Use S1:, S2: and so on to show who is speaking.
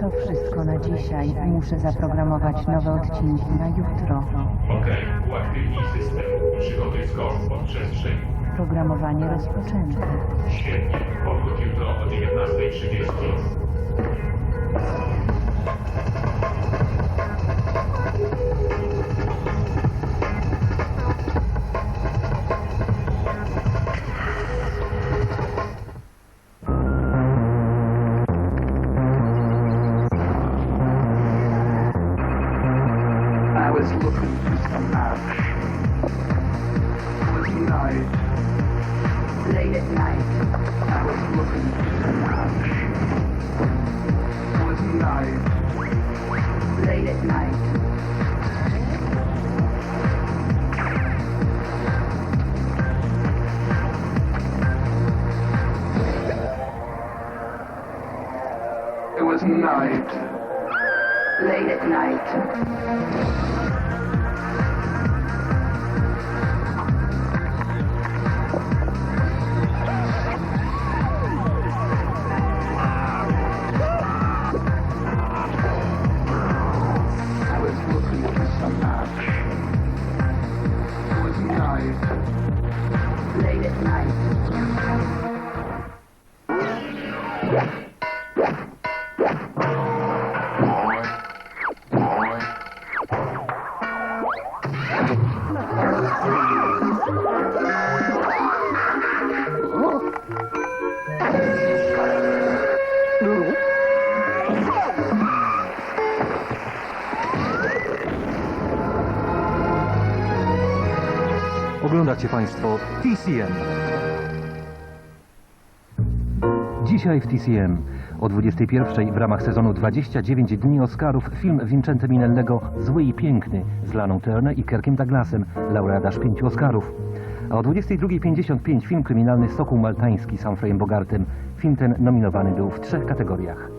S1: To wszystko na dzisiaj. Muszę zaprogramować nowe odcinki na jutro.
S2: Okej, uaktywnij system. Przygotuj skok pod przestrzeń.
S1: Programowanie rozpoczęte.
S2: Świetnie. Powrót jutro o 19.30.
S3: It was night.
S4: Late at night,
S3: I was looking for. It was night.
S4: late at night,
S3: It was night.
S4: late at night,
S5: Oglądacie Państwo TCM. Dzisiaj w TCM o 21 w ramach sezonu 29 dni Oscarów film Vincente Minellego Zły i Piękny z Laną Turner i Kirkiem Douglasem, laureat pięciu Oscarów. A o 22.55 film kryminalny Sokół Maltański z Humphreyem Bogartem. Film ten nominowany był w trzech kategoriach.